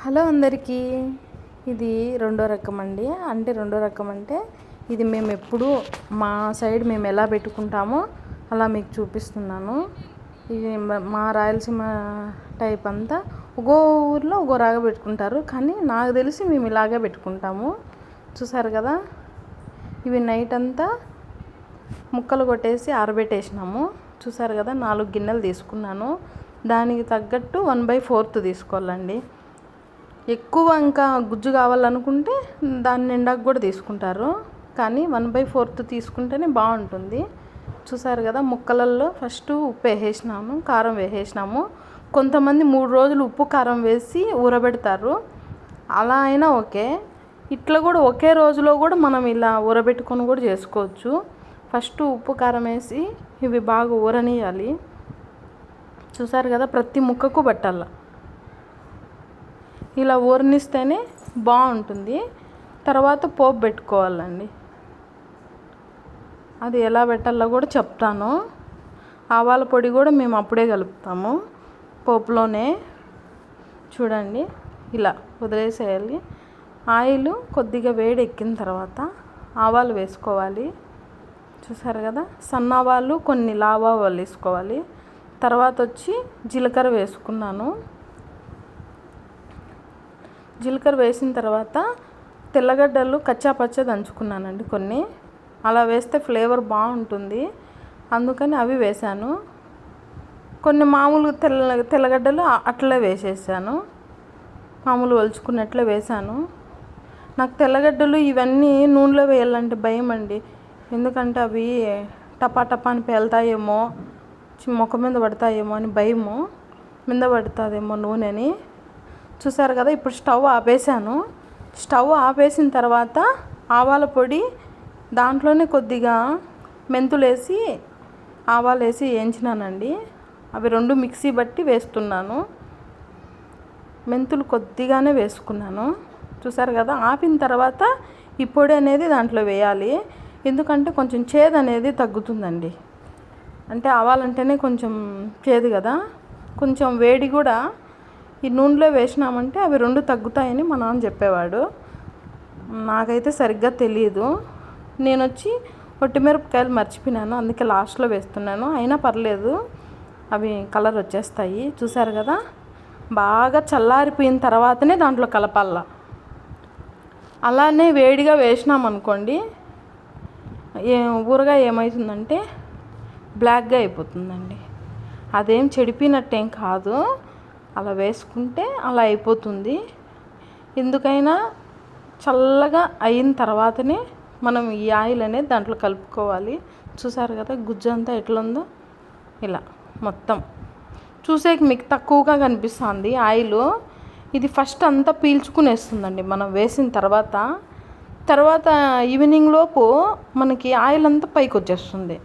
Hello అందరికీ. ఇది రెండో రకం అండి. అంటే రెండో రకం అంటే ఇది మేము ఎప్పుడు మా సైడ్ మేము ఎలా పెట్టుకుంటామో అలా మీకు చూపిస్తున్నాను. ఇది మా రాయలసీమ టైప్ అంతా ఒక్కో ఊర్లో ఒక్కో రాగా పెట్టుకుంటారు. కానీ నాకు తెలిసి మేము ఇలాగే పెట్టుకుంటాము. చూసారు కదా? ఇవి నైట్ అంతా ముక్కలు కొట్టేసి ఆరబెట్టేసినాము. చూసారు కదా? నాలుగు గిన్నెలు తీసుకున్నాను. దానికి తగ్గట్టు వన్ బై ఫోర్త్ తీసుకోవాలండి. ఎక్కువ ఇంకా గుజ్జు కావాలనుకుంటే దాని నిండాకు కూడా తీసుకుంటారు. కానీ వన్ బై ఫోర్త్ తీసుకుంటేనే బాగుంటుంది. చూసారు కదా ముక్కలల్లో ఫస్ట్ ఉప్పు వేసేసినాము కారం వేసేసినాము. కొంతమంది మూడు రోజులు ఉప్పు కారం వేసి ఊరబెడతారు. అలా అయినా ఓకే. ఇట్లా కూడా ఒకే రోజులో కూడా మనం ఇలా ఊరబెట్టుకొని కూడా చేసుకోవచ్చు. ఫస్ట్ ఉప్పు కారం వేసి ఇవి బాగా ఊరనియాలి. చూసారు కదా ప్రతి ముక్కకు పట్టాల. ఇలా ఊరనిస్తేనే బాగుంటుంది. తర్వాత పోపు పెట్టుకోవాలండి. అది ఎలా పెట్టాలో కూడా చెప్తాను. ఆవాల పొడి కూడా మేము అప్పుడే కలుపుతాము. పోపులోనే చూడండి ఇలా వదిలేసేయాలి. ఆయిల్ కొద్దిగా వేడి ఎక్కిన తర్వాత ఆవాలు వేసుకోవాలి. చూసారు కదా? సన్నావాలు కొన్ని లావా వాళ్ళు వేసుకోవాలి. తర్వాత వచ్చి జీలకర్ర వేసుకున్నాను. జీలకర్ర వేసిన తర్వాత తెల్లగడ్డలు కచ్చా పచ్చ దంచుకున్నానండి కొన్ని. అలా వేస్తే ఫ్లేవర్ బాగుంటుంది. అందుకని అవి వేశాను. కొన్ని మామూలు తెల్ల తెల్లగడ్డలు అట్లే వేసేసాను. మామూలు ఒలుచుకున్నట్లే వేశాను. నాకు తెల్లగడ్డలు ఇవన్నీ నూనెలో వేయాలంటే భయం అండి ఎందుకంటే అవి టపా టపా అని పేలుతాయేమో చి- ముఖం మీద పడతాయేమో అని భయము. మీద పడుతుందేమో నూనెని. చూసారు కదా ఇప్పుడు స్టవ్ ఆపేసాను స్టవ్ ఆపేసిన తర్వాత ఆవాల పొడి దాంట్లోనే కొద్దిగా మెంతులు వేసి ఆవాలు వేసి వేయించినానండి. అవి రెండు మిక్సీ బట్టి వేస్తున్నాను. మెంతులు కొద్దిగానే వేసుకున్నాను. చూసారు కదా ఆపిన తర్వాత ఈ పొడి అనేది దాంట్లో వేయాలి. ఎందుకంటే కొంచెం చేదు అనేది తగ్గుతుందండి. అంటే ఆవాలంటేనే కొంచెం చేదు కదా. కొంచెం వేడి కూడా ఈ నూనెలో వేసినామంటే అవి రెండు తగ్గుతాయని మా నాన్న చెప్పేవాడు. నాకైతే సరిగ్గా తెలియదు నేను వచ్చి ఒట్టిమిరపకాయలు మర్చిపోయినాను. అందుకే లాస్ట్లో వేస్తున్నాను. అయినా పర్లేదు. అవి కలర్ వచ్చేస్తాయి. చూసారు కదా? బాగా చల్లారిపోయిన తర్వాతనే దాంట్లో కలపాల. అలానే వేడిగా వేసినామనుకోండి ఏ ఊరగా ఏమవుతుందంటే బ్లాక్గా అయిపోతుందండి. అదేం చెడిపోయినట్టేం కాదు. అలా వేసుకుంటే అలా అయిపోతుంది. ఎందుకైనా చల్లగా అయిన తర్వాతనే మనం ఈ ఆయిల్ అనేది దాంట్లో కలుపుకోవాలి. చూసారు కదా గుజ్జు అంతా ఎట్లుందో? ఇలా మొత్తం. చూసేకి మీకు తక్కువగా కనిపిస్తుంది ఆయిల్. ఇది ఫస్ట్ అంతా పీల్చుకునేస్తుందండి మనం వేసిన తర్వాత. తర్వాత ఈవినింగ్ లోపు మనకి ఆయిల్ అంతా పైకి వచ్చేస్తుంది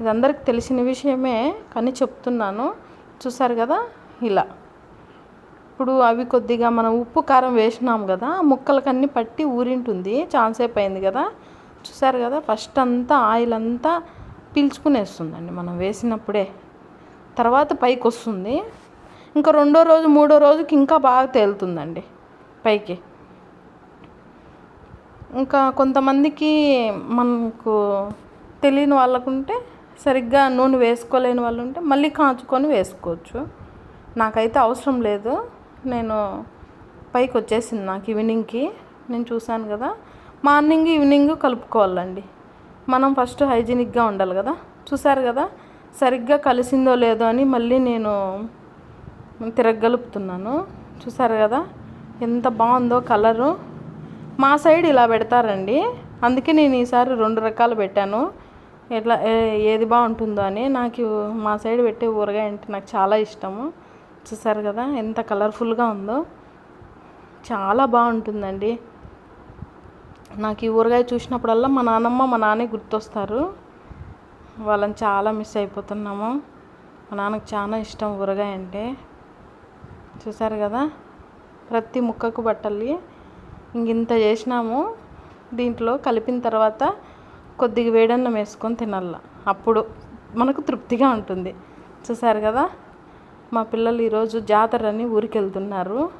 ఇది అందరికి తెలిసిన విషయమే కానీ చెప్తున్నాను. చూసారు కదా? ఇలా. ఇప్పుడు అవి కొద్దిగా మనం ఉప్పు కారం వేసినాం కదా ముక్కలకన్నీ పట్టి ఊరింటుంది. చాలాసేపు అయింది కదా? చూసారు కదా? ఫస్ట్ అంతా ఆయిల్ అంతా పీల్చుకునేస్తుందండి మనం వేసినప్పుడే. తర్వాత పైకి వస్తుంది. ఇంకా రెండో రోజు మూడో రోజుకి ఇంకా బాగా తేలుతుందండి పైకి. ఇంకా కొంతమందికి మనకు తెలియని వాళ్ళకుంటే సరిగ్గా నూనె వేసుకోలేని వాళ్ళు ఉంటే మళ్ళీ కాచుకొని వేసుకోవచ్చు. నాకైతే అవసరం లేదు. నేను పైకి వచ్చేసింది నాకు ఈవినింగ్కి. నేను చూశాను కదా. మార్నింగ్ ఈవినింగ్ కలుపుకోవాలండి. మనం ఫస్ట్ హైజీనిక్గా ఉండాలి కదా. చూసారు కదా? సరిగ్గా కలిసిందో లేదో అని మళ్ళీ నేను తిరగలుపుతున్నాను. చూసారు కదా? ఎంత బాగుందో కలరు. మా సైడ్ ఇలా పెడతారండి. అందుకే నేను ఈసారి రెండు రకాలు పెట్టాను. ఎట్లా ఏ- ఏది బాగుంటుందో అని నాకు మా సైడ్ పెట్టే ఊరగాయ అంటే నాకు చాలా ఇష్టము. చూసారు కదా ఎంత కలర్ఫుల్గా ఉందో. చాలా బాగుంటుందండి. నాకు ఈ ఊరగాయ చూసినప్పుడల్లా మా నాన్నమ్మ మా నాన్నే గుర్తొస్తారు. వాళ్ళని చాలా మిస్ అయిపోతున్నాము. మా నాన్నకు చాలా ఇష్టం ఊరగాయ అంటే. చూసారు కదా ప్రతి ముక్కకు పట్టాలి ఇంత చేసినాము. దీంట్లో కలిపిన తర్వాత కొద్దిగా వేడన్నం వేసుకొని తినాల. అప్పుడు మనకు తృప్తిగా ఉంటుంది. చూసారు కదా? మా పిల్లలు ఈరోజు జాతరని ఊరికి వెళ్తున్నారు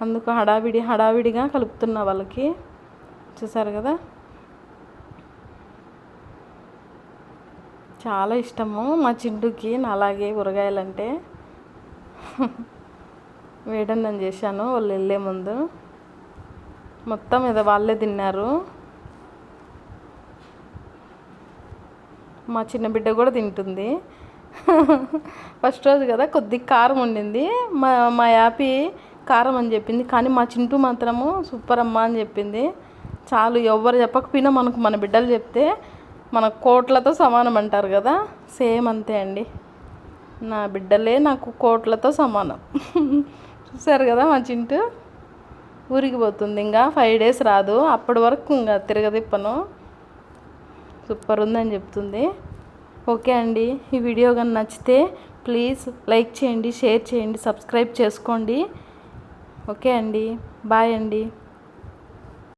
అందుకు హడావిడి హడావిడిగా కలుపుతున్నా వాళ్ళకి. చూసారు కదా? చాలా ఇష్టము మా చిండుకి అలాగే ఊరగాయలంటే. వేడన్నం చేశాను వాళ్ళు వెళ్ళే ముందు. మొత్తం ఏదో వాళ్ళే తిన్నారు. మా చిన్న బిడ్డ కూడా తింటుంది. ఫస్ట్ రోజు కదా కొద్దిగా కారం ఉండింది మా మా యాపి కారం అని చెప్పింది. కానీ మా చింటూ మాత్రము సూపర్ అమ్మ అని చెప్పింది. చాలు ఎవరు చెప్పకపోయినా మనకు మన బిడ్డలు చెప్తే మన కోట్లతో సమానం అంటారు కదా. సేమ్ అంతే అండి. నా బిడ్డలే నాకు కోట్లతో సమానం. చూసారు కదా మా చింటూ? ఊరికి పోతుంది. ఇంకా ఫైవ్ డేస్ రాదు. అప్పటి వరకు ఇంకా తిరగదిప్పను సూపర్ ఉందని చెప్తుంది. ఓకే అండి ఈ వీడియో కానీ నచ్చితే ప్లీజ్ లైక్ చేయండి షేర్ చేయండి సబ్స్క్రైబ్ చేసుకోండి. ఓకే అండి బాయ్ అండి.